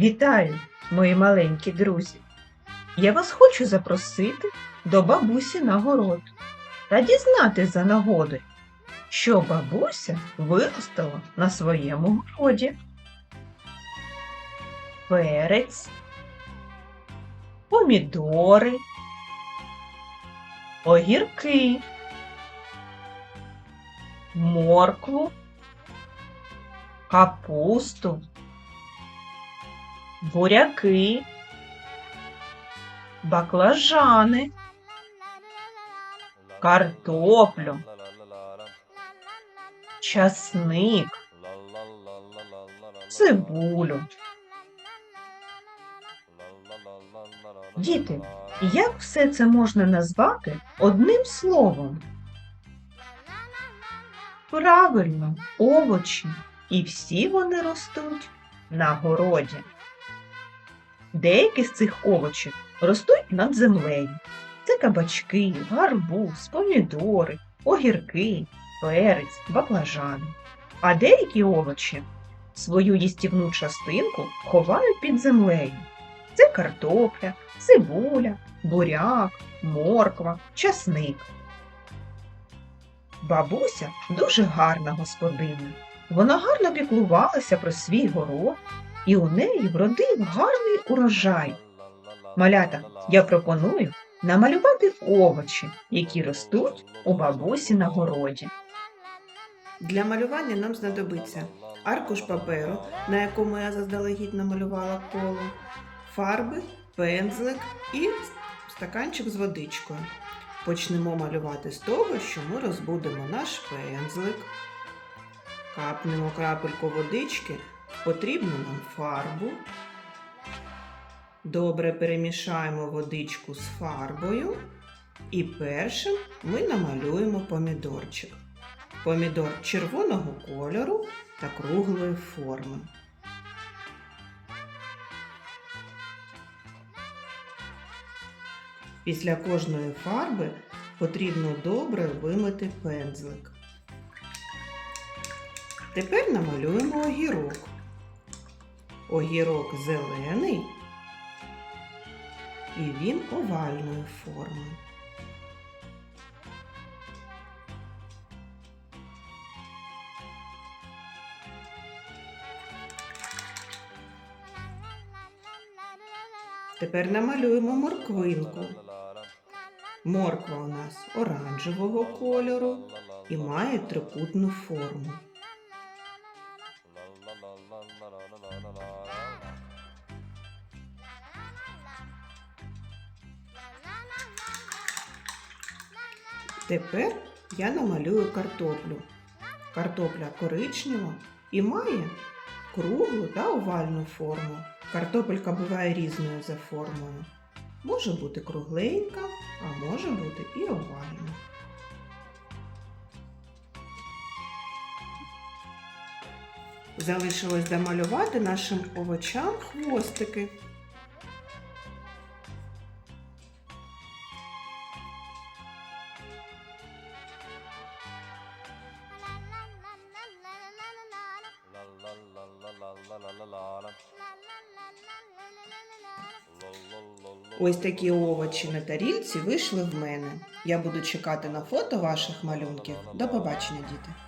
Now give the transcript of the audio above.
Вітаю, мої маленькі друзі! Я вас хочу запросити до бабусі на город та дізнати за нагоди, що бабуся виростила на своєму городі. Перець, помідори, огірки, моркву, капусту, буряки, баклажани, картоплю, часник, цибулю. Діти, як все це можна назвати одним словом? Правильно, овочі. І всі вони ростуть на городі. Деякі з цих овочів ростуть над землею. Це кабачки, гарбуз, помідори, огірки, перець, баклажани. А деякі овочі свою їстівну частинку ховають під землею. Це картопля, цибуля, буряк, морква, часник. Бабуся дуже гарна господиня. Вона гарно піклувалася про свій город, і у неї вродив гарний урожай. Малята, я пропоную намалювати овочі, які ростуть у бабусі на городі. Для малювання нам знадобиться аркуш паперу, на якому я заздалегідь намалювала коло, фарби, пензлик і стаканчик з водичкою. Почнемо малювати з того, що ми розбудемо наш пензлик, капнемо крапельку водички потрібну нам фарбу. Добре перемішаємо водичку з фарбою. І першим ми намалюємо помідорчик. Помідор червоного кольору та круглої форми. Після кожної фарби потрібно добре вимити пензлик. Тепер намалюємо огірок. Огірок зелений і він овальної форми. Тепер намалюємо морквинку. Морква у нас оранжевого кольору і має трикутну форму. Тепер я намалюю картоплю. Картопля коричнева і має круглу та овальну форму. Картопелька буває різною за формою. Може бути кругленька, а може бути і овальна. Залишилось домалювати нашим овочам хвостики. Ось такі овочі на тарілці вийшли в мене. Я буду чекати на фото ваших малюнків. До побачення, діти!